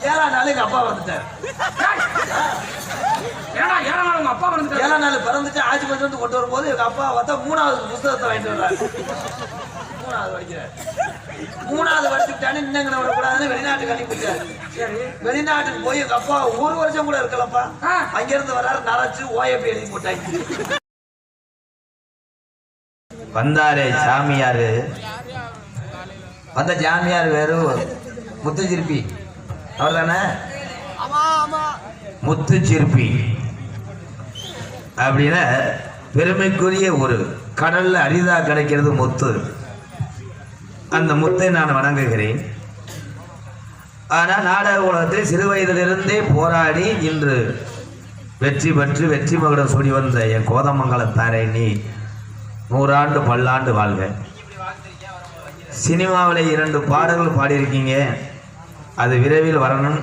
ஏழாம் நாள் எங்க அப்பா வந்துட்டார். ஏடா ஏழா நாள் உங்க அப்பா வந்துட்டாரு ஏழாம் நாள் பிறந்துட்டு ஆட்சி பண்ணி வந்து கொண்டு வரும்போது எங்க அப்பா பார்த்தா மூணாவது புஸ்தகத்தை வாங்கிட்டு வர்றாரு. மூணாவது படிக்கிறார். மூணாவது படிச்சுட்டானே இன்னங்க விடக்கூடாதுன்னு வெளிநாட்டுக்கு அனுப்பிட்டாரு சரி. வெளிநாட்டுக்கு போய் எங்க அப்பா ஒரு வருஷம் கூட இருக்கலப்பா. ஆ. அங்க இருந்து வர்றாரு நரைச்சு ஓஎப்பி எழுதி போட்டாங்க வந்தாரே சாமியாரு. வந்த ஜாமியார் வேறு முத்து சிற்பி அவர் தானே முத்து சிற்பி. அப்படின்னா பெருமைக்குரிய ஒரு கடல்ல அரிதா கிடைக்கிறது முத்து. அந்த முத்தை நான் வணங்குகிறேன். ஆனால் நாடக உலகத்தில் சிறு வயதிலிருந்தே போராடி இன்று வெற்றி பெற்று வெற்றி மகுடம் சூடி வந்த என் கோதமங்கலத்தாரை நீ நூறாண்டு பல்லாண்டு வாழ்க. சினிமாவில் இரண்டு பாடல்கள் பாடியிருக்கீங்க. அது விரைவில் வரணும்.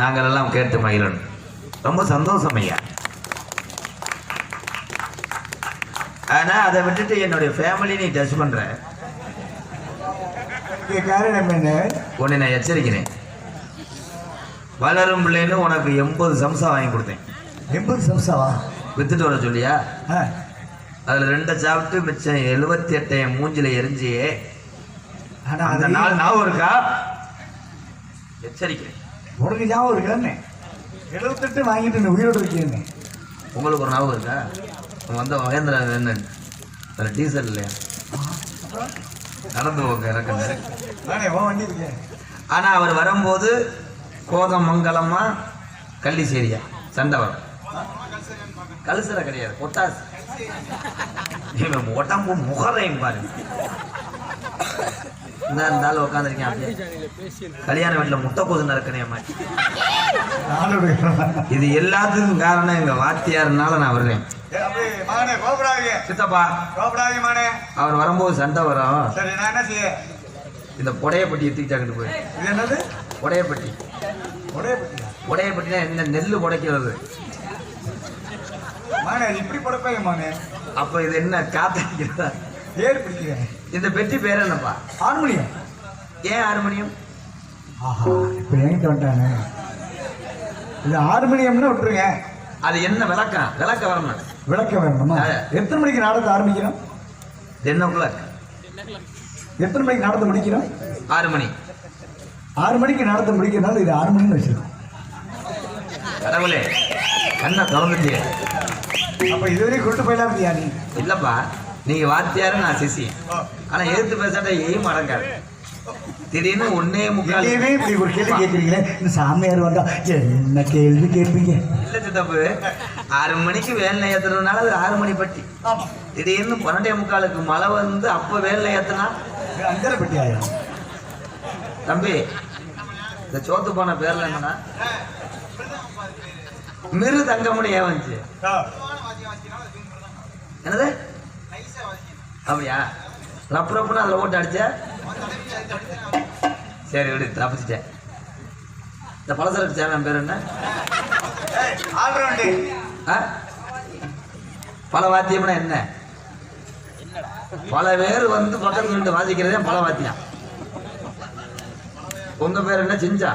நாங்கள் எல்லாம் கேட்டு மகிழணும். ரொம்ப சந்தோஷம் ஐயா. ஆனால் அதை விட்டுட்டு என்னுடைய ஃபேமிலி நீ டச் பண்ணுற காரணம் என்ன? உன்னை நான் எச்சரிக்கிறேன். வளரும் பிள்ளைன்னு உனக்கு எண்பது சம்சா வாங்கி கொடுத்தேன். எண்பது சம்சாவா வித்துட்டு வர சொல்லியா? அதில் ரெண்டை சாப்பிட்டு மிச்சம் எழுபத்தி எட்டை என் மூஞ்சில எரிஞ்சியே. ஆனா அந்த நாள் ஞாபகம் இருக்கா? எச்சரிக்கிறேன் உனக்கு ஞாபகம் இருக்கானே எழுபத்தெட்டு வாங்கிட்டு நீ உயிரோடு இருக்கேன்னு உங்களுக்கு ஒரு ஞாபகம் இருக்கா? வந்த மகேந்திரா என்ன அதில் டீசல் இல்லையா? நடந்து போங்க எனக்கு ஆனால் அவர் வரும்போது கோதமங்கலமா கள்ளிசேரியா சண்டை வரும். கல்சரை கிடையாது இவன் உடம்பு முகரையும் பாருங்க. இந்த இருந்தாலும் உட்காந்துருக்கேன் அப்படியே. கல்யாண வீட்டில் முட்டை மாதிரி நானோட இது எல்லாத்துக்கும் காரணம் எங்க வாத்தியார்னால நான் கோபடாதீங்க சித்தப்பா. அவர் வரும்போது சண்டை வரும். இந்த புடையப்பட்டி தூக்கிட்டாங்கிட்டு போய். என்னது? புடையப்பட்டி புடையப்பட்டினா என்ன நெல் புடைக்கிறது. இப்படி படுப்பாங்க அப்ப இது என்ன காத்தடிக்கிறதா? ஏறு பிடிக்கிறேன் இந்த பெட்டி பேர் என்னப்பா? ஹார்மோனியம் ஏன் ஹார்மோனியம் ஆஹா இப்போ என்கிட்ட வந்துட்டானே. இது ஹார்மோனியம்னு விட்டுருங்க. அது என்ன விளக்கம் விளக்க வரணும் விளக்க வேணுமா? ஆ. எத்தனை மணிக்கு நாடகத்தை ஆரம்பிக்கிறோம்? டென் ஓ கிளாக் எத்தனை மணிக்கு நாடகத்தை முடிக்கிறோம்? ஆறு மணி. ஆறு மணிக்கு நாடகத்தை முடிக்கிறனால இது ஆறு மணின்னு வச்சிருக்கோம். கடவுளே கண்ணை திறந்துட்டியே. அப்போ இதுவரையும் கொண்டு போயிடலாம் நீ? இல்லப்பா. நீங்க வாத்தியாரு நான் சிசி ஆனா எதிர்த்து பேசாட்ட எய்ம் அடங்காது திடீர்னு ஒன்னே முக்கால். இப்படி ஒரு கேள்வி கேட்குறீங்களே இந்த சாமியார் வந்தா என்ன கேள்வி கேட்பீங்க? இல்ல சித்தப்பு ஆறு மணிக்கு வேலை ஏத்துறதுனால அது ஆறு மணி பட்டி. திடீர்னு பன்னெண்டே முக்காலுக்கு மழை வந்து அப்ப வேலை ஏத்துனா? அஞ்சரை பெட்டி ஆயிரம் தம்பி இந்த சோத்து போன பேர்ல என்னன்னா மிரு தங்கம்னு ஏன் வந்துச்சு என்னது? அப்படியா? ரப்பு ரப்புன்னு அதில் ஓட்டு அடிச்ச? சரி விடு தப்பிச்சிட்டேன் இந்த பலசரக்கு சேனல் பேர் என்ன? பல வாத்தியம்னா என்ன? பல பேர் வந்து பக்கத்துல நின்று வாசிக்கிறதே பல வாத்தியம். உங்க பேர் என்ன? சிஞ்சா.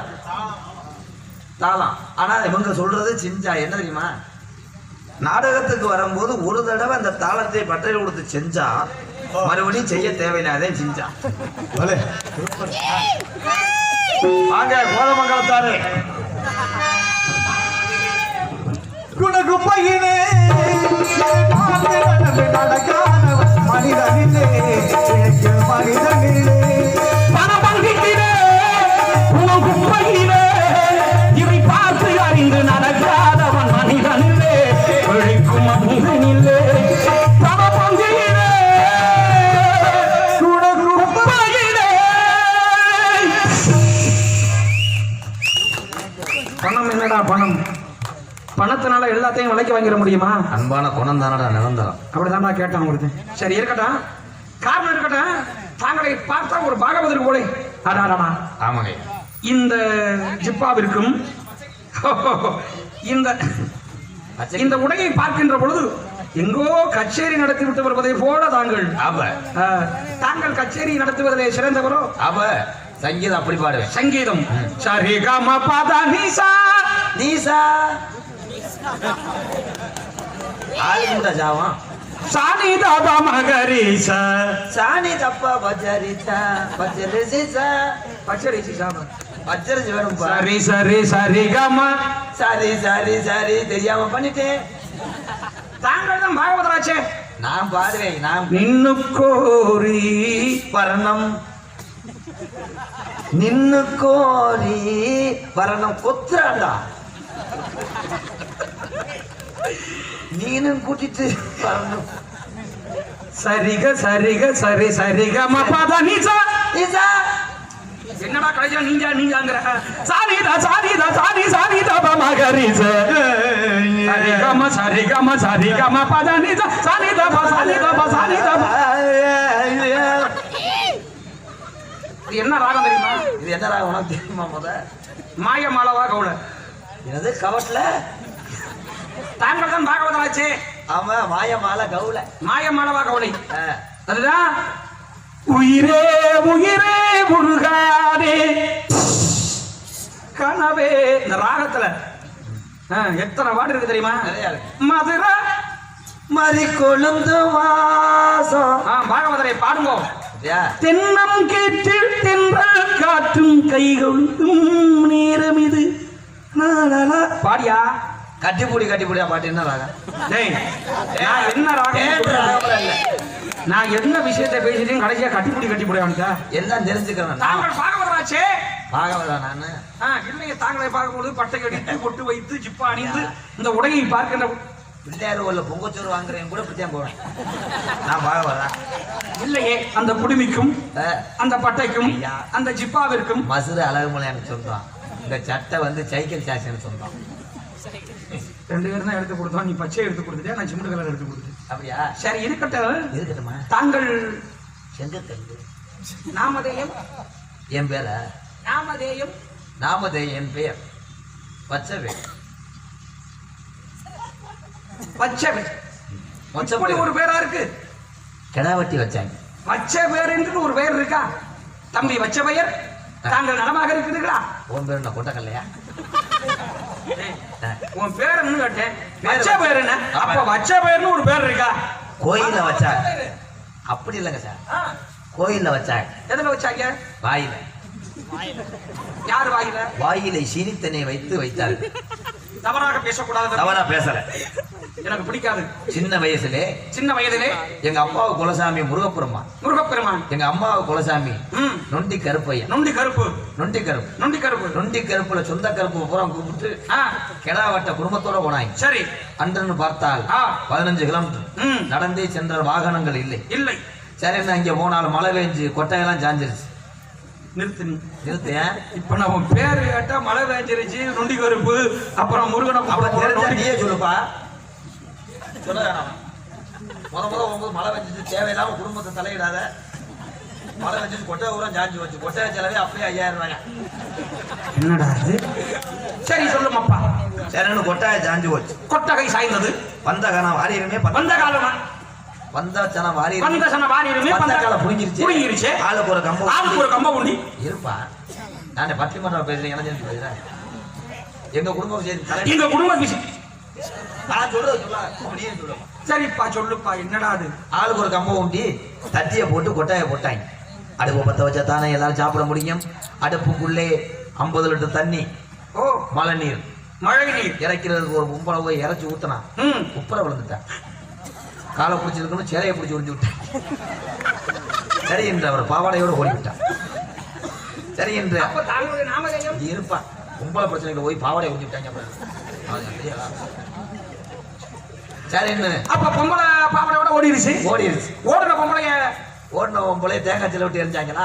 தாளம். ஆனா இவங்க சொல்றது சிஞ்சா. என்ன தெரியுமா? நாடகத்துக்கு வரும்போது ஒரு தடவை அந்த தாளத்தை பட்டையில் கொடுத்து செஞ்சா மறுபடியும் செய்ய தேவையில்லாதே சிஞ்சா. பலே வாங்க கோதமங்கலத்தாரு. குணகுப்பையிலே வாழ்ந்து விலைக்கு வாங்கிட முடியுமா? அன்பான குணம் தானடா நிரந்தரம். அப்படிதான்டா கேட்டான் ஒருத்தன் சரி இருக்கட்டும். காரணம் இருக்கட்டும். தாங்களை பார்த்தா ஒரு பாகவதர் போலே. அடாடா ஆமாங்க. இந்த ஜிப்பாவிற்கும் இந்த இந்த உடையை பார்க்கின்ற பொழுது எங்கோ கச்சேரி நடத்தி விட்டு வருவதை போல தாங்கள். ஆ, தாங்கள் கச்சேரி நடத்துவதிலே சிறந்தவரோ? அப்ப சங்கீதம் அப்படி பாடுவேன் சங்கீதம். சரி கம பத நிசா நீசா. ஆளுமுண்டா ஜாவம் சாணி தப மகரிச சாணி தப்பா பஜரிச்சா பஜரிசா பச்சரிசி சாம பஜரிச்சு வேணும்பா சரி சரி சரி கம. சரி சரி சரி தெரியாம பண்ணிட்டேன். தாங்கள் தான் பாகவதராச்சே. நான் பாடுவேன் நான் நின்னு கோரி. வரணம். நின்னு கோரி வரணம். கொத்துறாண்டா நீனும் கூட்டிட்டு வரணும் சரிக சரிக சரி சரி கம பத நிசா நீசா என்னடா கடைசியா நீங்க நீங்கங்கிற சாரிதா சாரிதா சாரி சாரி தப மகரிச சரி கம சரி கம சரி கம பத நிசா சாரி தப சாரி தப சாரி தப இது என்ன ராகம் தெரியுமா? இது என்னடா உனக்கு தெரியுமா முத மாய மாலவா கவுள எனது கவட்ல தாங்கள் தான் பாகவதராச்சே ஆமா மாயமால கவுல மாய மாலவா கவுளை. அதுதான் உயிரே உயிரே முருகானே. கனவே. இந்த ராகத்துல எத்தனை பாட்டு இருக்கு தெரியுமா? மதுரை மறி கொழுந்து வாசம். பாகவதரை பாடுங்கோ? தென்னம் கேற்றில் தென்றல் காற்றும் கைகளும் நேரம் இது. பாடியா? கட்டிப்புடி கட்டிப்புடியா பாட்டு? என்ன ராகம் டேய் நான் என்ன ராகம் கேட்ட இல்ல. நான் என்ன விஷயத்தை பேசிட்டேன் கடைசியா கட்டிப்புடி கட்டிப்புடி அவனுக்கா? எல்லாம் தெரிஞ்சுக்கிறேன். தாங்கள் பாகவதராச்சே. பாகவதா நானு? ஆ, இல்லையே தாங்களை பார்க்கும்போது பட்டை கடித்து பொட்டு வைத்து ஜிப்பா அணிந்து இந்த உடையை பார்க்கின்ற பிள்ளையார் ஊர்ல பொங்கச்சோறு வாங்குறேன் கூட இப்படித்தான் போவேன். நான் பாகவதா இல்லையே அந்த குடுமிக்கும். அந்த பட்டைக்கும். அந்த ஜிப்பாவிற்கும் மசுரு அழகுமலை எனக்கு சொந்தம் இந்த சட்டை வந்து சைக்கிள் சாட்சி சொந்தம் ரெண்டு பேரும் தான் எடுத்து கொடுத்தோம். நீ பச்சை எடுத்து கொடுத்துட்டே நான் சிமெண்ட் கலர் எடுத்து கொடுத்துட்டேன் அப்படியா? சரி இருக்கட்டும். இருக்கட்டுமா தாங்கள் செங்கக்கல்லு நாமதேயம். என் பேர? நாமதேயம். நாமதே என் பெயர். பச்சவே. பச்சை மொச்ச இப்படி பேர். ஒரு பேரா இருக்கு? கிடாவட்டி வச்சாங்க. பச்சை பேர் என்று ஒரு பெயர் இருக்கா? தம்பி வச்ச பெயர். தாங்கள் நலமாக இருக்கிறீர்களா உன் பேர் என்ன கொட்டக்கல்லையா. உன் பேர் என்ன கேட்டேன் பேர் வச்ச பேர் என்ன? அப்ப வச்ச பேர்னு ஒரு பேர் இருக்கா? கோயில்ல வச்சாங்க பேரு. அப்படி இல்லைங்க சார். கோயில்ல வச்சாங்க எதுல வச்சாங்க? வாயில. யாரு வாயில? வாயிலை சீனித்தனை வைத்து வைத்தார்கள் தவறாக பேசக்கூடாது. தவறா பேசல. எனக்கு பிடிக்காது. சின்ன வயசுலே சின்ன வயதிலே எங்க அப்பாவு குலசாமி முருகப்புறமா முருகப்பெருமான். எங்க அம்மாவு குலசாமி நொண்டி கருப்பையா. நொண்டி கருப்பு. நொண்டி கருப்பு. நொண்டி கருப்பு. நொண்டி கருப்புல சொந்த கருப்பு பூரா கூப்பிட்டு கிடாவட்ட குடும்பத்தோட போனாங்க. சரி. அன்றன்னு பார்த்தால். பதினஞ்சு கிலோமீட்டர். நடந்தே சென்ற வாகனங்கள் இல்லை. இல்லை. சரி அங்க போனாலும் மழை பெஞ்சு கொட்டையெல்லாம் சாஞ்சிருச்சு. நிறுத்து. நீ நிறுத்தேன் இப்ப நம்ம பேரு கேட்டா மழை வேஞ்சிருச்சு நொண்டி கருப்பு அப்புறம் முருகனை அப்ப கூப்பிட போறோம், தெரிஞ்சா நொண்டி- நீயே சொல்லுப்பா. சொல்ல வேணாம். முத முத போகும்போது மழை பெஞ்சது தேவையில்லாம குடும்பத்தை தலையிடாத. மழை பெஞ்சது கொட்டை ஊரம் சாஞ்சி வச்சு கொட்டை செலவே அப்படியே ஐயாயிரம் ரூபாய் என்னடா இது? சரி சொல்லுமாப்பா. சரின்னு கொட்டாய சாஞ்சி போச்சு. கொட்டகை சாய்ந்தது. வந்த கணம் வாரியுமே வந்த காலமா? வந்த சனம் வாரி வந்த சன வாரியுமே வந்த காலம் புடுங்கிருச்சு. புடுங்கிருச்சு. ஆளுக்கு ஒரு கம்பம் ஆளுக்கு ஒரு கம்ப உண்டி இருப்பா. நான் பட்டிமன்றம் பேசுறேன் என்ன பேசுறேன் எங்க குடும்பம் சரி தலை எங்க குடும்ப விஷயம். நான் சொல்றது சொல்ல அப்படியே சொல்லுவேன் சரிப்பா சொல்லுப்பா என்னடா அது? ஆளுக்கு ஒரு கம்பம் ஊண்டி தட்டியை போட்டு கொட்டாயை போட்டாங்க. அடுப்பு பத்த வச்சா தானே எல்லாரும் சாப்பிட முடியும். அடுப்புக்குள்ளே ஐம்பது லிட்டர் தண்ணி ஓ. மழை நீர் மழை நீர் இறக்கிறதுக்கு ஒரு உம்பளை போய் இறச்சி ஊத்தினா உப்பரை விழுந்துட்டேன். காலை பிடிச்சிருக்கணும் சேலையை பிடிச்சி உறிஞ்சு விட்டேன் சரி என்று அவர் பாவாடையோடு ஓடி விட்டார் சரி என்று இருப்பான் உம்பளை பிரச்சனைகளை போய் பாவாடையை உறிஞ்சு விட்டாங்க சரி என்ன அப்ப பொம்பளை பாப்படையோட ஓடிடுச்சு. ஓடிடுச்சு. ஓடுற பொம்பளைய ஓடின உம்பளை தேங்காய் சில விட்டு எரிஞ்சாங்களா?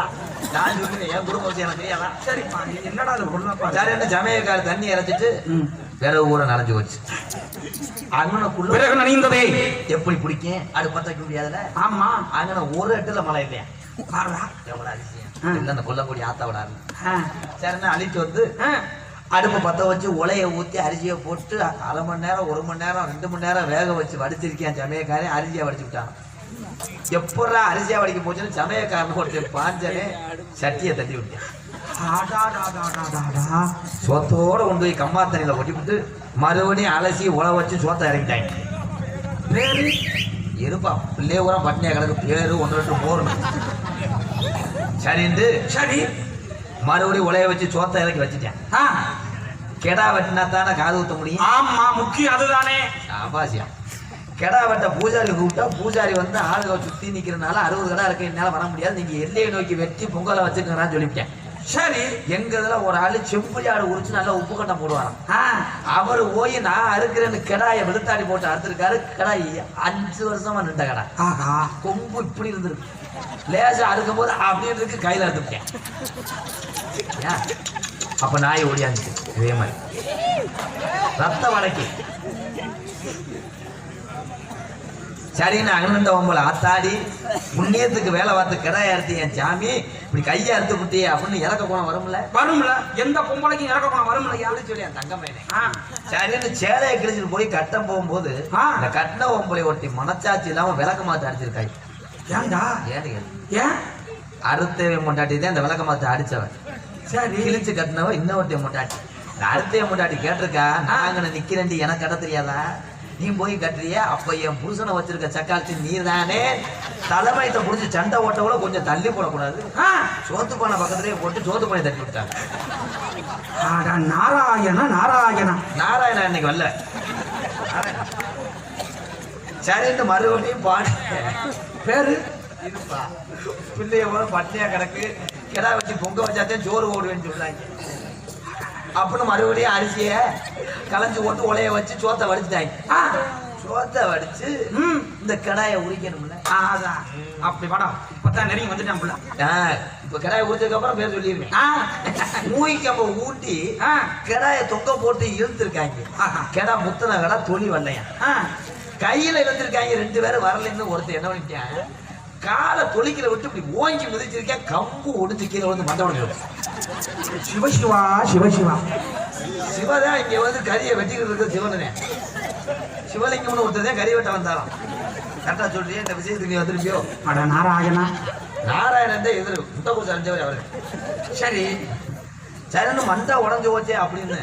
நான் சொல்லுவேன் என் குடும்பம் எனக்கு தெரியாதா? சரிப்பா நீ என்னடா அது பொண்ணப்பா சரி என்ன சமயக்கார தண்ணி இறைச்சிட்டு வேற ஊரை நனைஞ்சு வச்சு அங்கனக்குள்ள பிறகு நனைந்ததே. எப்படி பிடிக்கும்? அது பத்த முடியாதுல ஆமா. அங்கன ஒரு எட்டுல மழை இல்லையா? பாருடா. எவ்வளவு அதிசயம். இல்ல அந்த கொல்லக்கூடிய ஆத்தா விடாது. சரின்னு அழிச்சு வந்து. அடுப்பு பத்த வச்சு உலைய ஊத்தி அரிசியை போட்டு அரை மணி நேரம் ஒரு மணி நேரம் ரெண்டு மணி நேரம் வேக வச்சு வடிச்சிருக்கேன் சமயக்காரன். அரிசியை வடிச்சு விட்டான். எப்படா அரிசியா வடிக்க போச்சுன்னு சமயக்காரன் ஒருத்தன் பாஞ்சனே சட்டியை தட்டி விட்டேன். சோத்தோட கொண்டு போய் கம்மா தண்ணியில கொட்டிவிட்டு மறுபடியும் அலசி உழ வச்சு சோத்தை இறக்கிட்டாங்க. பேரு இருப்பா பிள்ளைய பூரா பட்னியா கிடக்கு. பேரு ஒன்று ரெண்டு போறணும் சரின்ட்டு சரி மறுபடியும் உலைய வச்சு சோத்தை இறக்கி வச்சுட்டேன். கெடா வெட்டினா தானே காது ஊத்த முடியும்? ஆமா முக்கியம் அதுதானே. ஆபாசியா கெடா வெட்ட பூஜாரி கூப்பிட்டா பூஜாரி வந்து ஆளுக சுத்தி நிக்கிறனால அறுபது கடை இருக்கு என்னால வர முடியாது. நீங்க எல்லையை நோக்கி வெட்டி பொங்கலை வச்சுக்கங்கன்னு சொல்லிவிட்டேன். சரி எங்க இதுல ஒரு ஆளு செம்புலி ஆடு உரிச்சு நல்லா உப்பு கட்டம் போடுவாராம். அவர் போய் நான் அறுக்கிறேன்னு கிடாய வெளுத்தாடி போட்டு அறுத்திருக்காரு. கிடாய் அஞ்சு வருஷமா நின்ற கடை கொம்பு இப்படி இருந்திருக்கு. லேசா அறுக்கும் போது அப்படின்னு இருக்கு கையில அறுத்துட்டேன்? அப்ப நாய் ஓடியாந்துச்சு. இதே மாதிரி. ரத்த வடக்கி. சரின்னு அகனண்ட ஒம்பல ஆத்தாடி. புண்ணியத்துக்கு வேலை பார்த்து கிடாய அறுத்து என் சாமி இப்படி கையை அறுத்து விட்டியே அப்படின்னு இறக்க போன வரும்ல? வரும்ல. எந்த பொம்பளைக்கும் இறக்க போன வரும்ல? யாரு அப்படின்னு சொல்லி என் தங்க பையனே. ஆ, சரின்னு சேலையை கிழிச்சிட்டு போய் கட்டம் போகும்போது ஆ. இந்த கட்டின ஒம்பளை ஒருத்தி மனச்சாட்சி இல்லாம விளக்க மாத்து அடிச்சிருக்காய். ஏன்டா? கேளு. ஏன்? அறுத்தவை முண்டாட்டி தான் இந்த விளக்க மாத்து அடிச்சவன். சரி. கிழிச்சு கட்டினவ இன்னொருத்தைய முண்டாட்டி இந்த அறுத்தைய முண்டாட்டி கேட்டிருக்கா? நான் அங்க நிக்கிறேன்டி எனக்கு கட்ட தெரியாதா? நீ போய் கட்டுறிய? அப்ப என் புருஷனை வச்சிருக்க சக்காலத்தி நீர் தானே தலைமையத்தை புடிச்சு சண்டை ஓட்டவுல கொஞ்சம் தள்ளி போடக்கூடாது. சோத்து பானை பக்கத்துலயே போட்டு சோத்து பானை தட்டி விட்டாங்க நாராயண நாராயணா. நாராயணா இன்னைக்கு வரல. சரின்னு மறுபடியும் பாடு. பேரு? பிள்ளைய கூட பட்னியா கிடக்கு. கிடா வச்சு பொங்க வச்சாத்தே சோறு ஓடுவேன்னு சொல்றாங்க. அப்படின்னு மறுபடியும் அரிசிய களைஞ்சு போட்டு உலைய வச்சு சோத்தை வடிச்சுட்டாங்க. சோத்தை வடிச்சு இந்த கடாயை உரிக்கணும்ல. அதான் அப்படி வாடா. இப்பதான் நெருங்கி வந்துட்டான் இப்ப கடாயை உரிச்சதுக்கு அப்புறம் பேர் சொல்லிருக்கேன் ஆ, மூய்க்கு அப்ப ஊட்டி கிடாயை தொங்க போட்டு இழுத்துருக்காங்க. கிடா முத்தின கடா தொலி வரலையா ஆ, கையில இழுத்துருக்காங்க. ரெண்டு பேரும் வரலன்னு ஒருத்தர் என்ன பண்ணிட்டான்? காலை தொலிக்கிற விட்டு இப்படி ஓங்கி மிதிச்சிருக்கேன். கம்பு ஒடிச்சு கீழே வந்து மண்டை உடைஞ்சு சிவசிவா சிவசிவா சிவதான் இங்க வந்து கரியை வெட்டிக்கிட்டு இருக்க சிவனே. சிவலிங்கம்னு ஒருத்தர் தான் கறி வெட்ட வந்தாராம். கரெக்டா சொல்றியே இந்த விஷயத்துக்கு நீ வந்திருக்கியோ? அட நாராயணா. நாராயணன் தான் எதிர் கொடுத்து அடைஞ்சவர் அவரு. சரி சரணு மண்டை உடஞ்சு போச்சே அப்படின்னு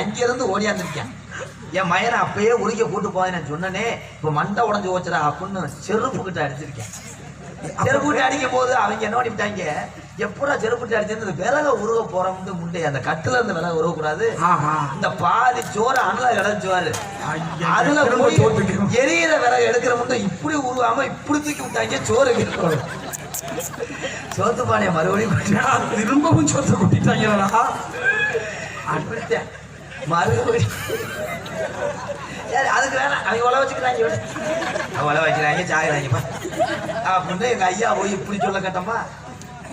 அங்கிருந்து ஓடியாந்துருக்கேன் என் மயனை அப்பயே உரிக்க கூட்டு போய் நான் சொன்னனே இப்ப மண்டை உடஞ்சு போச்சுடா அப்படின்னு செருப்பு கிட்ட அடிச்சிருக்கேன். செருப்பு கிட்ட அடிக்கும் போது அவங்க என்ன பண்ணிவிட்டாங்க? எப்படா செருப்பு கிட்ட அடிச்சிருந்து விறக உருக போறோம்னு முண்டை அந்த கட்டுல இருந்து விறக உருவக்கூடாது. ஆஹா. இந்த பாதி சோறு அனல கிடச்சுவாரு அதுல போய். எரியிற விறகு எடுக்கிற முண்டை இப்படி உருவாம இப்படி தூக்கி விட்டாங்க சோறு கிட்ட சோத்து பானைய மறுபடியும் திரும்பவும் சொத்தை அப்படித்தான். மறுபடியும் சரி, அதுக்கு வேணாம். அவங்க உழ வச்சுக்கிறாங்க. அவங்க உழ வைக்கிறாங்க ஜாகிறாங்கப்பா அப்படின்னு எங்க ஐயா போய் இப்படி சொல்ல கேட்டோமா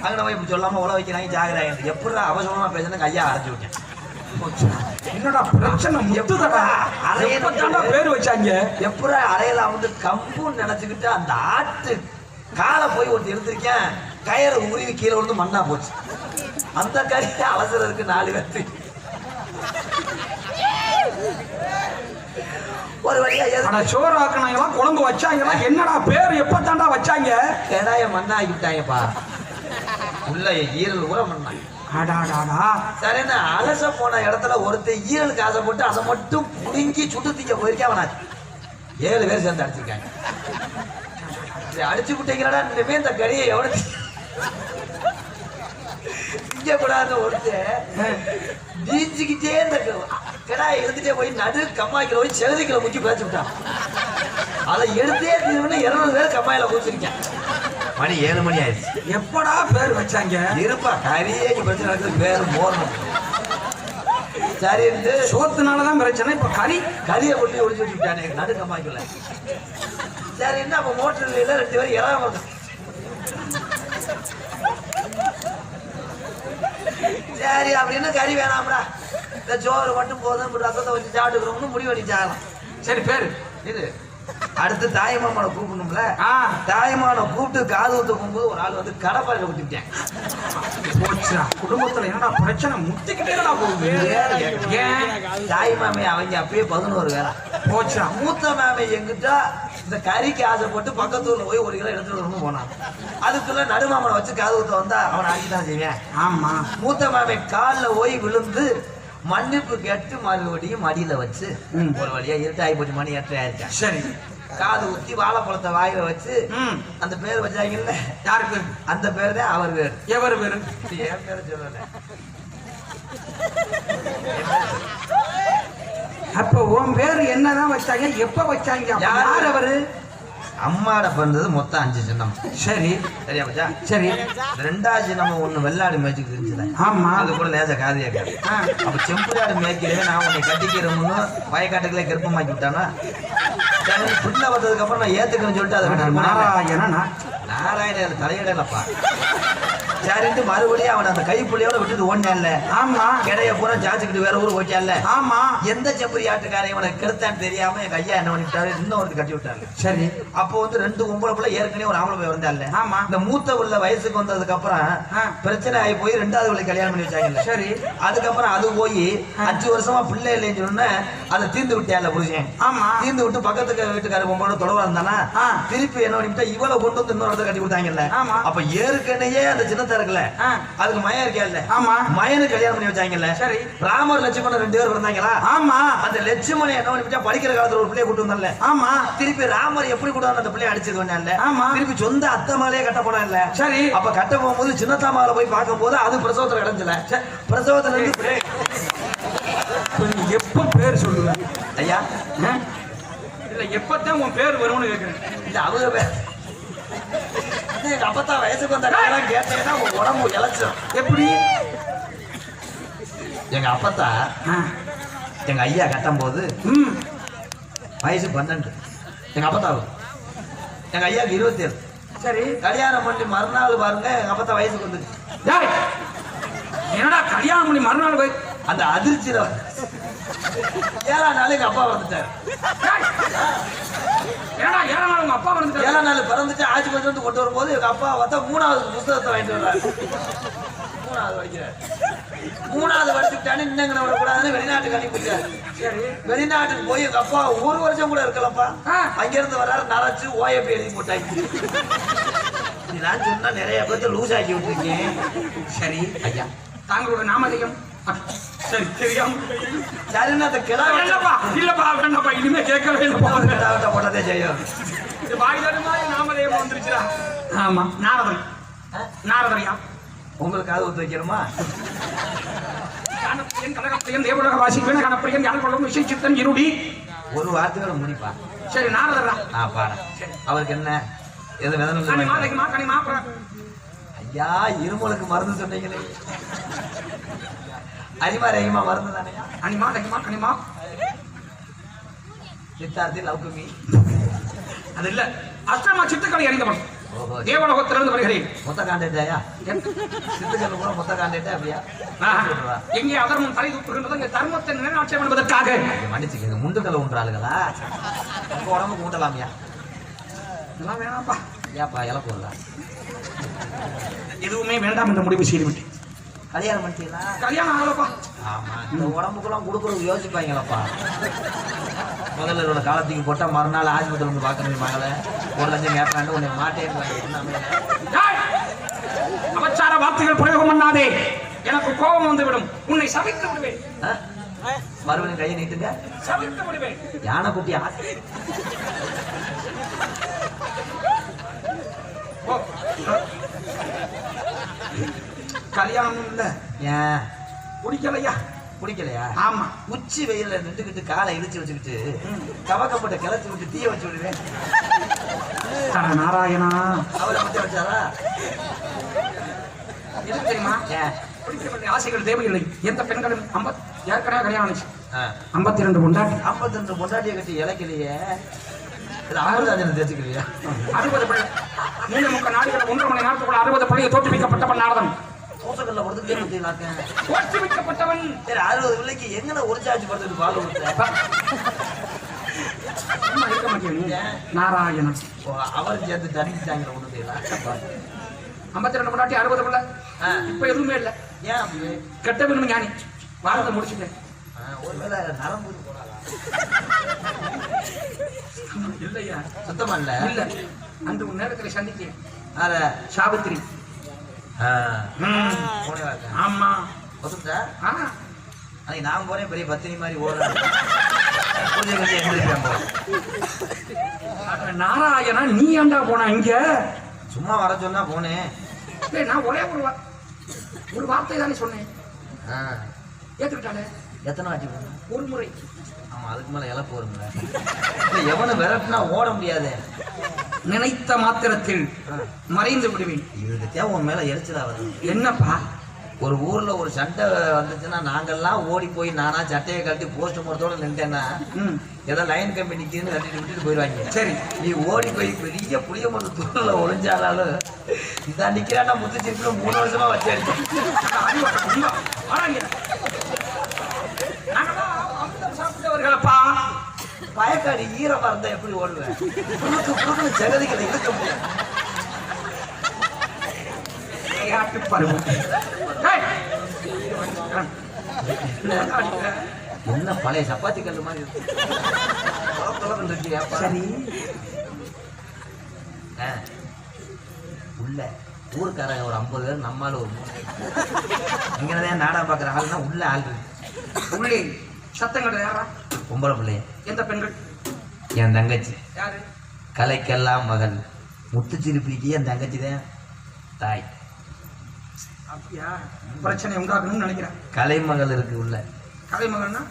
அங்கே போய் இப்படி சொல்லாம உழ வைக்கிறாங்க ஜாகிறாங்க. எப்படி அவசரமா பேசுனா எங்க ஐயா அரைஞ்சு விட்டேன். என்னடா பிரச்சனை முத்துதடா எப்பதான்டா பேர் வச்சாங்க? எப்படி அறையில வந்து கம்புன்னு நினைச்சுக்கிட்டு அந்த ஆட்டு காலை போய் ஒருத்தர் எடுத்திருக்கேன். கயிறு உருவி கீழே விழுந்து மண்ணா போச்சு. அந்த கறியை அலசுறதுக்கு நாலு பேர்த்து ஒரு வழியா அட சோறு ஆக்கினாங்களா குழம்பு வச்சாங்களா என்னடா பேர்? எப்பதான்டா வச்சாங்க? கிடாய மண்ணா ஆக்கிட்டாங்கப்பா உள்ள ஈரல் ஊற மண்ணா. அடாடாடா. சரின்னு அலச போன இடத்துல ஒருத்தன் ஈரலுக்கு ஆசைப்பட்டு அதை மட்டும் புடுங்கி சுட்டு திங்க போயிருக்கேன் அவனாச்சு ஏழு பேர் சேர்ந்து அடிச்சிருக்காங்க. சரி, அடிச்சு விட்டீங்களாடா? இனிமே இந்த கறியை எவனுக்கு திங்க கூடாதுன்னு ஒருத்தன் நீஞ்சிக்கிட்டே இந்த கிடாயை எடுத்துட்டே போய் நடு கம்மாய்க்கில் போய் செலதிக்கில் முக்கி பேச்சு விட்டான் அதை எடுத்தே தீர்வுன்னு இருநூறு பேர் கம்மாயில கூச்சிருக்கேன் மணி ஏழு மணி ஆயிடுச்சு. எப்படா பேர் வச்சாங்க? இருப்பா கரியே பிரச்சனை நடக்குது பேர் போறணும் சரின்ட்டு சோத்துனாலதான் பிரச்சனை இப்ப கறி? கரியை கொண்டு ஒளிச்சு வச்சுட்டானே நடுக்கமாக்கல சரி என்ன அப்ப மோட்டர் ரெண்டு பேரும் இறங்க சரி அப்படின்னு கறி வேணாம்டா? இந்த சோறு மட்டும் போதும் இப்படி ரசத்தை வச்சு சாப்பிட்டுக்கிறோம்னு முடிவு அடிச்சாகலாம் சரி பேரு. இது. அடுத்து தாயமாமனை கூப்பிடணும்ல. தாயமான கூப்பிட்டு காது ஊத்த போகும்போது ஒரு ஆள் வந்து கடப்பாறையில் ஊத்திட்டேன் போச்சுடா குடும்பத்துல என்னடா பிரச்சனை? முத்திக்கிட்டே போகுது? தாய் மாமே அவங்க அப்பயே பதினோரு வேலை போச்சா? மூத்த மாமே எங்கிட்ட இந்த கறிக்கு ஆசைப்பட்டு பக்கத்து ஊர்ல போய் ஒரு கிலோ எடுத்துட்டு வரணும் போனான் அதுக்குள்ள நடுமாமனை வச்சு காது ஊத்த வந்தா அவனை ஆக்கி தான் செய்வேன். ஆமா. மூத்த மாமே காலில் போய் விழுந்து மன்னிப்பு கேட்டு மறுபடியும் மடியில வச்சு. ஒரு வழியா இருட்டாகி போச்சு மணி எட்டரை ஆயிருச்சா சரி. காது ஊத்தி வாழைப்பழத்தை வாயில வச்சு அந்த பேர் வச்சாங்கல்ல? யாருக்கு? அந்த பேர் தான் அவர் பேர். எவர் பேரு? என் பேர் சொல்லல. அப்ப உன் பேரு என்னதான் வச்சாங்க? எப்ப வச்சாங்க? யாரு? யார் அவரு? அம்மாட பிறந்தது மொத்தம் அஞ்சு சின்னம். சரி சரியா பச்சா? சரி ரெண்டாவது சின்னம் ஒண்ணு வெள்ளாடு மேய்ச்சிக்கு இருந்துச்சுல ஆமா. அது கூட லேசா காது கேட்காது ஆ. அப்ப செம்புராடு மேய்க்கிறவே நான் உன்னை கட்டிக்கிறோம்னு வயக்காட்டுக்குள்ளே கருப்பமாக்கி விட்டானா? புள்ள வந்ததுக்கு அப்புறம் நான் ஏத்துக்கணும்னு சொல்லிட்டு அதை விட்டு போனாங்க. நாராயணனா நாராயண தலையிடலப்பா. சரின்ட்டு மறுபடியும் அவன் அந்த கைப்புள்ளையோட விட்டுட்டு ஓடினான்ல. ஆமா. கிடைய பூரா ஜாச்சுக்கிட்டு வேற ஊர் போயிட்டான்ல. ஆமா. எந்த செம்பரி ஆட்டுக்காரன் இவனை கெடுத்தான்னு தெரியாம எங்க ஐயா என்ன பண்ணிவிட்டாரு இன்னொரு கட்டி விட்டாங்க சரி. அப்போ வந்து ரெண்டு பொம்பளை பிள்ளை ஏற்கனவே ஒரு ஆம்பளை போய் வந்தால ஆமா. இந்த மூத்த உள்ள வயசுக்கு வந்ததுக்கு அப்புறம். பிரச்சனை ஆகி போய் ரெண்டாவது பிள்ளை கல்யாணம் பண்ணி வச்சாங்கல்ல. சரி. அதுக்கப்புறம் அது போய் அஞ்சு வருஷமா பிள்ளை இல்லைன்னு சொன்ன அதை தீர்ந்து விட்டியால புருஷன். ஆமா. தீர்ந்து விட்டு பக்கத்துக்கு வீட்டுக்கார பொம்பளை தொலைவா இருந்தானா. திருப்பி என்ன பண்ணிவிட்டா இவளை கொண்டு வந்து இன்னொரு இடத்துல கட்டி கொடுத்தாங்கல்ல. ஆமா. அப்ப ஏற்கனவே அந்த சின்னத்தா இருக்குல்ல. அதுக்கு மயம் இருக்கேல்ல ஆமா. மயனு கல்யாணம் பண்ணி வச்சாங்கல்ல? சரி. ராமர் லட்சுமணன் ரெண்டு பேர் பிறந்தாங்களா? ஆமா. அந்த லட்சுமணன் என்ன பண்ணிவிட்டா படிக்கிற காலத்துல ஒரு பிள்ளைய கூட்டு வந்தான்ல? ஆமா. திருப்பி ராமர் எப்படி கூட அந்த பிள்ளைய அடிச்சது வந்தான்ல? ஆமா. திருப்பி சொந்த அத்தை மாலையே கட்ட போனான்ல? சரி. அப்ப கட்ட போகும்போது சின்னத்தாமாவில போய் பார்க்கும்போது அது பிரசவத்துல கிடஞ்சல. பிரசவத்துல இருந்து எப்ப பேர் சொல்லுவ? ஐயா? இல்ல எப்பதான் உன் பேர் வரும்னு கேக்குறேன். இல்ல அவங்க பே- இது எங்க அப்பத்தா வயசுக்கு வந்த காலம் கேட்டீங்கன்னா உங்க உடம்பு இழைச்சிடும் எப்படி? எங்க அப்பத்தா. எங்க ஐயா கட்டும் போது ம். வயசு பன்னெண்டு. எங்க அப்பத்தாவுக்கு எங்க ஐயாவுக்கு இருபத்தி ஏழு சரி. கல்யாணம் பண்ணி மறுநாள் பாருங்க எங்க அப்பத்தா வயசுக்கு வந்து டேய் என்னடா கல்யாணம் பண்ணி மறுநாள் போய் அந்த அதிர்ச்சியில ஏழாம் நாள் எங்க அப்பா வந்துட்டாரு என்னடா ஏழாம் நாள் உங்க அப்பா வந்துட்டாரு ஏழாம் நாள் பிறந்துட்டு ஆட்சி வந்து கொண்டு வரும்போது எங்க அப்பா பார்த்தா மூணாவது புஸ்தகத்தை வாங்கிட்டு வர்றாரு. மூணாவது படிக்கிறார் மூணாவது படிச்சுட்டானே இன்னங்க விடக்கூடாதுன்னு வெளிநாட்டுக்கு அனுப்பிட்டாரு சரி. வெளிநாட்டுக்கு போய் எங்க அப்பா ஒரு வருஷம் கூட இருக்கலப்பா. அங்கிருந்து வர்றாரு நரைச்சு ஓஎப்பி எழுதி போட்டாங்க நான் சொன்னா நிறைய பேர்த்து லூஸ் ஆக்கி விட்டுருக்கேன். சரி. ஐயா தாங்களோட நாமதேயம். அ, சரி தெரியாம சரின்னு அந்த கிடாவை இல்லப்பா இல்லப்பா வேண்டாப்பா இனிமே கேட்கவே இல்லப்பா கிடாவட்ட போட்டதே செய்யும் இது வாய் நாமதேயம் வந்துருச்சுடா. ஆமா. நாரதன் நாரதரியா. உங்களுக்கு காது ஊத்து வைக்கணுமா? கணப்பிரியன் கனகப்பிரியன் தேவலோக வாசி வீண கணப்பிரியன் யாழ் கொள்ளும் விஷய சித்தன் இருடி. ஒரு வார்த்தையோட முடிப்பா. சரி நாரதரா ஆ பாரு அவருக்கு என்ன? எது அப்புறம். ஐயா இருமலுக்கு மருந்து சொன்னீங்களே. அரிமா ரஹிமா மருந்து தானையா கனிமா தைக்குமா கனிமா. சித்தார்த்தி லவ்குமி அது இல்ல. அஷ்டமா சித்துக்களை அறிந்தவன். தேவலோகத்திலிருந்து வருகிறேன். மொத்த காண்டேட்டாயா சித்துக்கல் கூட மொத்த காண்டேட்டா அப்படியா. எங்கே அதர்மம் தலை தூக்குகின்றது? இங்கே தர்மத்தை நிலைநாட்சியம் என்பதற்காக. மன்னிச்சுக்கங்க முண்டுக்கல்ல உண்டாளுகளா உங்க உடம்புக்கு ஊட்டலாமியா? இதெல்லாம் வேணாம்ப்பா. ஏப்பா இல்ல எதுவுமே வேண்டாம் என்று முடிவு செய்துவிட்டேன். கல்யாணம் பண்ணிட்டீங்களா? கல்யாணம் ஆகலப்பா. ஆமா இந்த உடம்புக்கெல்லாம் கொடுக்குறது யோசிப்பாங்களப்பா. முதல்ல இவ்வளோ காலத்துக்கு போட்டா மறுநாள் ஹாஸ்பிட்டல் வந்து பார்க்கணும் மகளை ஒரு லட்சம் கேட்பாண்டு உன்னை மாட்டேன்! அபச்சார வார்த்தைகள் பிரயோகம் பண்ணாதே. எனக்கு கோபம் வந்துவிடும். உன்னை சபித்து விடுவேன். மறுபடியும் கையை நீட்டுங்க. சபித்து விடுவேன். யானை குட்டி ஆசை கல்யாணம் இல்ல ஏன் பிடிக்கலையா பிடிக்கலையா ஆமா. உச்சி வெயில்ல நின்றுக்கிட்டு காலை இழுச்சு வச்சுக்கிட்டு கவக்கப்பட்ட கிளச்சி விட்டு தீய வச்சு விடுவேன். நாராயணா. அவரை பத்தி வச்சாரா? எது தெரியுமா? ஆசைகள் தேவையில்லை. எந்த பெண்களும் ஐம்பத் ஏற்கனவே கல்யாணம். ஐம்பத்தி ரெண்டு கொண்டாட்டி ஐம்பத்தி ரெண்டு பொண்டாட்டியை கட்டி தேய்ச்சிக்கலையா அறுபது பிள்ளை. மூணு முக்கால் நாடுகள் ஒன்றரை மணி நேரத்துக்குள்ள அறுபது பிள்ளையை தோற்றுவிக்கப்பட்டவன் நாரதன் தோசைக்கல்ல கொடுத்து சரி அறுபது பிள்ளைக்கு எங்கன ஒரு சார்ஜ் படுத்துட்டு பால் கொடுத்த? சும்மா இருக்க மாட்டேன். நாராயணன். அவர் சேர்த்து தண்டிச்சாங்க ஒண்ணுங்களா ஐம்பத்தி ரெண்டு கொண்டாட்டி அறுபது பிள்ளை. இப்ப எதுவுமே இல்லை. ஏன் கெட்ட விரும்பு ஞானி. வாரத்தை முடிச்சுட்டேன். ஒருவேளை நரம்பு இல்லையா? சுத்தமா இல்ல? இல்ல. அந்த ஒரு நேரத்துல சந்திச்சேன். அத சாவித்திரி ம், போனே வாங்க ஆமா. ஒத்துட்டா ஆ, அன்னைக்கு நான் போறேன் பெரிய பத்தினி மாதிரி ஓடுறேன் நாராயணா நீ ஏன்டா போனா இங்க? சும்மா வர சொன்னா போனேன் நான் ஒரே ஒரு ஒரு வார்த்தை தானே சொன்னேன். ஏத்துக்கிட்டானே எத்தனை வாட்டி போனேன்? ஒரு முறை. ஆமா அதுக்கு மேல இழப்பு வரும்ல. எவனை விரட்டுனா ஓட முடியாது. நினைத்த மாத்திரத்தில் மறைந்து விடுவேன். இதுக்கு தேவை உன் மேல எரிச்சலா வருது. என்னப்பா? ஒரு ஊர்ல ஒரு சண்டை வந்துச்சுன்னா நாங்கெல்லாம் ஓடி போய் நானா சட்டையை கட்டி போஸ்ட் மரத்தோட நின்ட்டேன்னா ம். ஏதோ லைன் கம்பி நிக்குதுன்னு கட்டிட்டு விட்டுட்டு போயிடுவாங்க. சரி. நீ ஓடி போய் பெரிய புளிய மரத்து தூரில் ஒளிஞ்சாலும் இதா நிக்கிறான்னா முத்து மூணு வருஷமா வச்சு பயக்காடி ஈரமா இருந்தா எப்படி ஓடுவேன்? புழுக்கு புழுக்கு ஜெகதிகளை இழுக்க முடியும் விளையாட்டு பருவம்? என்ன பழைய சப்பாத்தி கல்லு மாதிரி இருக்கு. சரி. உள்ள ஊருக்காரங்க ஒரு ஐம்பது பேர் நம்மால ஒரு மூணு இங்கதான் நாடகம் பார்க்குற ஆள்னா உள்ள ஆள் இருக்கு. உள்ளே சத்தம் கட்டுறது யாரா? பொம்பளை பிள்ளைய. எந்த பெண்கள்? என் தங்கச்சி. யாரு கலைக்கெல்லாம் மகள் முத்துச்சிருப்பிக்கு என் தங்கச்சி தான் தாய். அப்படியா? பிரச்சனை உண்டாக்கணும்னு நினைக்கிறேன். கலைமகள் இருக்கு உள்ள. கலைமகன்னா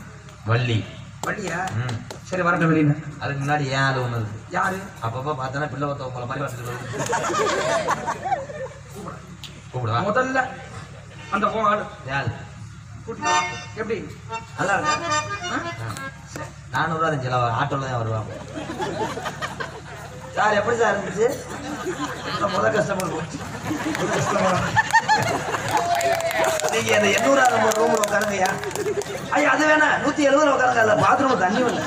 வள்ளி. வள்ளியா? சரி வரட்டும் வெளியில. அதுக்கு முன்னாடி ஏன் ஆளு ஒன்று இருக்கு? யாரு? அப்பப்போ பார்த்தோன்னா பிள்ளை ஒருத்த உங்களை மாதிரி. கூப்பிடுவா முதல்ல அந்த போ ஆளு. யாரு. எப்படி? நல்லா இருக்கா? நானூறுரூவா இருந்துச்சு இல்லை ஆட்டோவில் தான் வருவாங்க. சார் எப்படி சார் இருந்துச்சு? முதல் முத கஸ்டமர் நீங்க அந்த எண்ணூறு நம்பர் ரூம்ல உட்காருங்கய்யா. ஐயா அது வேணா நூத்தி எழுபதுல உட்காருங்க. அதுல பாத்ரூம் தண்ணி வரல